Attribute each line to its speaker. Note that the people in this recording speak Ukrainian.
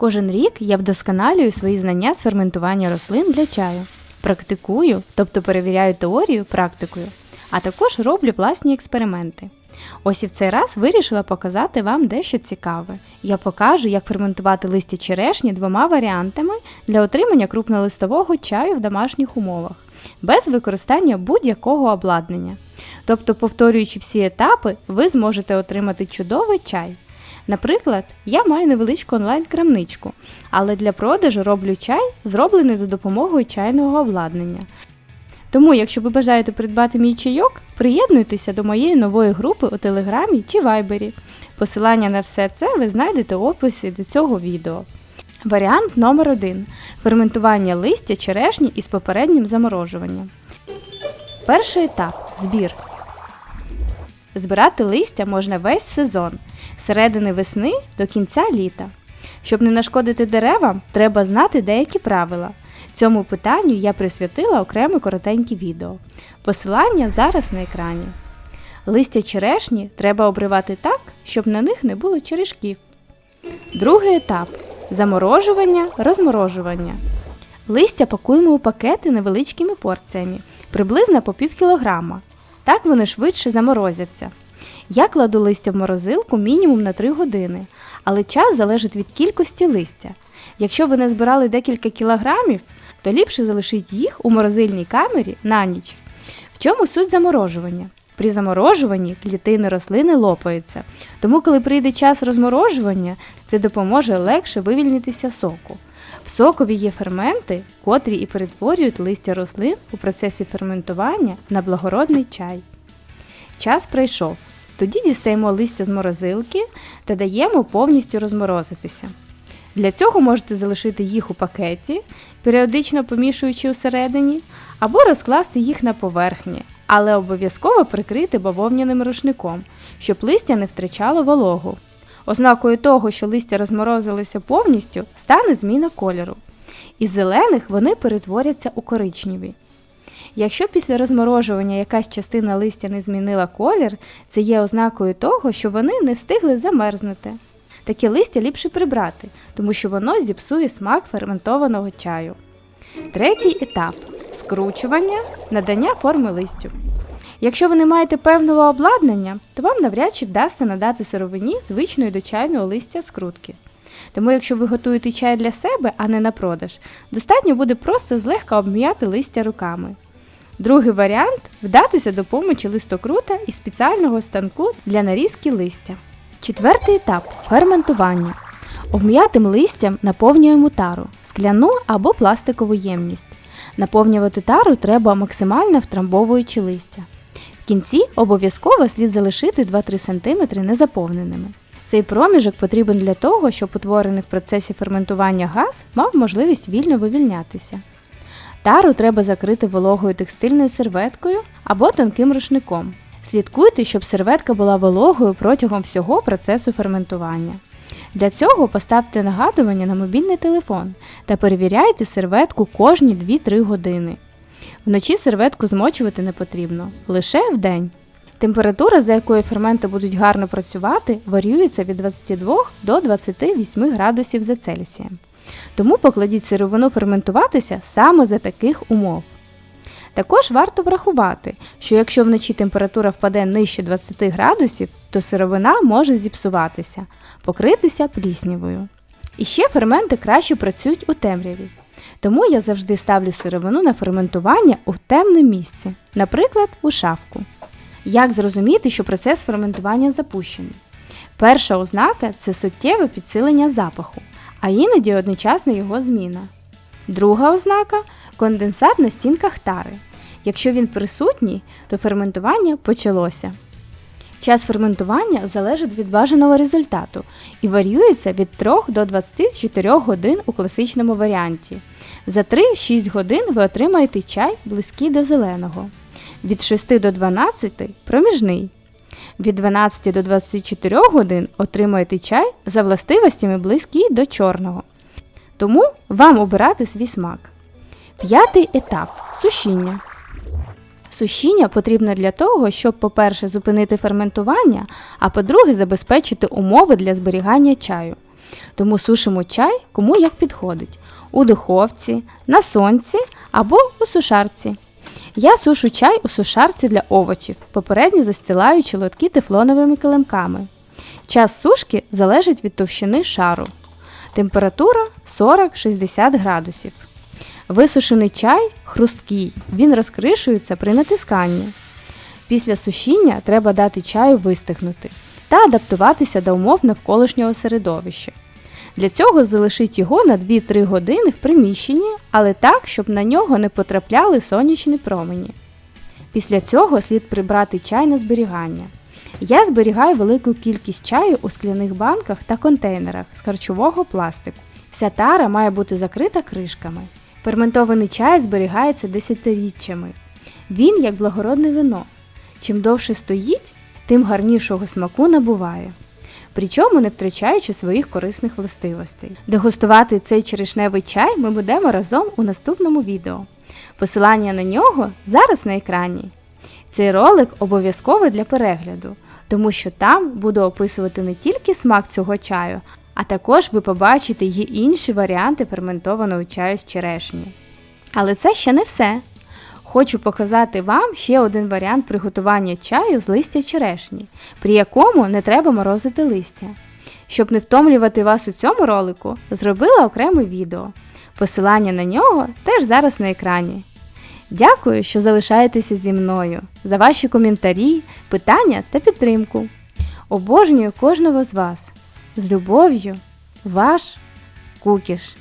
Speaker 1: Кожен рік я вдосконалюю свої знання з ферментування рослин для чаю. Практикую, тобто перевіряю теорію практикою, а також роблю власні експерименти. Ось і в цей раз вирішила показати вам дещо цікаве. Я покажу, як ферментувати листя черешні двома варіантами для отримання крупнолистового чаю в домашніх умовах, без використання будь-якого обладнання. Тобто, повторюючи всі етапи, ви зможете отримати чудовий чай. Наприклад, я маю невеличку онлайн-крамничку, але для продажу роблю чай, зроблений за допомогою чайного обладнання. Тому, якщо ви бажаєте придбати мій чайок, приєднуйтеся до моєї нової групи у Телеграмі чи Вайбері. Посилання на все це ви знайдете в описі до цього відео. Варіант номер 1 ферментування листя черешні із попереднім заморожуванням. Перший етап збір. Збирати листя можна весь сезон середини весни до кінця літа. Щоб не нашкодити деревам, треба знати деякі правила. Цьому питанню я присвятила окреме коротеньке відео. Посилання зараз на екрані. Листя черешні треба обривати так, щоб на них не було черешків. Другий етап заморожування, розморожування. Листя пакуємо у пакети невеличкими порціями, приблизно по пів кілограма. Так вони швидше заморозяться. Я кладу листя в морозилку мінімум на 3 години, але час залежить від кількості листя. Якщо ви не збирали декілька кілограмів, то ліпше залишіть їх у морозильній камері на ніч. В чому суть заморожування? При заморожуванні клітини рослини лопаються, тому коли прийде час розморожування, це допоможе легше вивільнитися соку. В сокові є ферменти, котрі і перетворюють листя рослин у процесі ферментування на благородний чай. Час пройшов. Тоді дістаємо листя з морозилки та даємо повністю розморозитися. Для цього можете залишити їх у пакеті, періодично помішуючи усередині, або розкласти їх на поверхні, але обов'язково прикрити бавовняним рушником, щоб листя не втрачало вологу. Ознакою того, що листя розморозилося повністю, стане зміна кольору. Із зелених вони перетворяться у коричневі. Якщо після розморожування якась частина листя не змінила колір, це є ознакою того, що вони не встигли замерзнути. Таке листя ліпше прибрати, тому що воно зіпсує смак ферментованого чаю. Третій етап скручування, надання форми листю. Якщо ви не маєте певного обладнання, то вам навряд чи вдасться надати сировині звичної до чайного листя скрутки. Тому, якщо ви готуєте чай для себе, а не на продаж, достатньо буде просто злегка обм'яти листя руками. Другий варіант вдатися до помочі листокрута і спеціального станку для нарізки листя. Четвертий етап ферментування. Обм'ятим листям наповнюємо тару, скляну або пластикову ємність. Наповнювати тару треба максимально втрамбовуючи листя. В кінці обов'язково слід залишити 2-3 см незаповненими. Цей проміжок потрібен для того, щоб утворений в процесі ферментування газ мав можливість вільно вивільнятися. Тару треба закрити вологою текстильною серветкою або тонким рушником. Слідкуйте, щоб серветка була вологою протягом всього процесу ферментування. Для цього поставте нагадування на мобільний телефон та перевіряйте серветку кожні 2-3 години. Вночі серветку змочувати не потрібно, лише вдень. Температура, за якою ферменти будуть гарно працювати, варіюється від 22 до 28 градусів за Цельсієм. Тому покладіть сировину ферментуватися саме за таких умов. Також варто врахувати, що якщо вночі температура впаде нижче 20 градусів, то сировина може зіпсуватися, покритися пліснявою. І ще ферменти краще працюють у темряві. Тому я завжди ставлю сировину на ферментування у темне місце, наприклад, у шафку. Як зрозуміти, що процес ферментування запущений? Перша ознака це суттєве підсилення запаху, а іноді одночасна його зміна. Друга ознака конденсат на стінках тари. Якщо він присутній, то ферментування почалося. Час ферментування залежить від бажаного результату і варіюється від 3 до 24 годин у класичному варіанті. За 3-6 годин ви отримаєте чай близький до зеленого. Від 6 до 12 проміжний. Від 12 до 24 годин отримаєте чай за властивостями близький до чорного. Тому вам обирати свій смак. П'ятий етап сушіння. Сушіння потрібно для того, щоб, по-перше, зупинити ферментування, а по-друге, забезпечити умови для зберігання чаю. Тому сушимо чай кому як підходить у духовці, на сонці або у сушарці. Я сушу чай у сушарці для овочів, попередньо застилаючи лотки тефлоновими килимками. Час сушки залежить від товщини шару. Температура 40-60 градусів. Висушений чай хрусткий, він розкришується при натисканні. Після сушіння треба дати чаю вистигнути та адаптуватися до умов навколишнього середовища. Для цього залишіть його на 2-3 години в приміщенні, але так, щоб на нього не потрапляли сонячні промені. Після цього слід прибрати чай на зберігання. Я зберігаю велику кількість чаю у скляних банках та контейнерах з харчового пластику. Вся тара має бути закрита кришками. Ферментований чай зберігається десятиріччями. Він як благородне вино. Чим довше стоїть, тим гарнішого смаку набуває. Причому не втрачаючи своїх корисних властивостей. Дегустувати цей черешневий чай ми будемо разом у наступному відео. Посилання на нього зараз на екрані. Цей ролик обов'язковий для перегляду, тому що там буду описувати не тільки смак цього чаю, а також ви побачите її інші варіанти ферментованого чаю з черешні. Але це ще не все. Хочу показати вам ще один варіант приготування чаю з листя черешні, при якому не треба морозити листя. Щоб не втомлювати вас у цьому ролику, зробила окреме відео. Посилання на нього теж зараз на екрані. Дякую, що залишаєтеся зі мною за ваші коментарі, питання та підтримку. Обожнюю кожного з вас. З любов'ю, ваш Кукіш.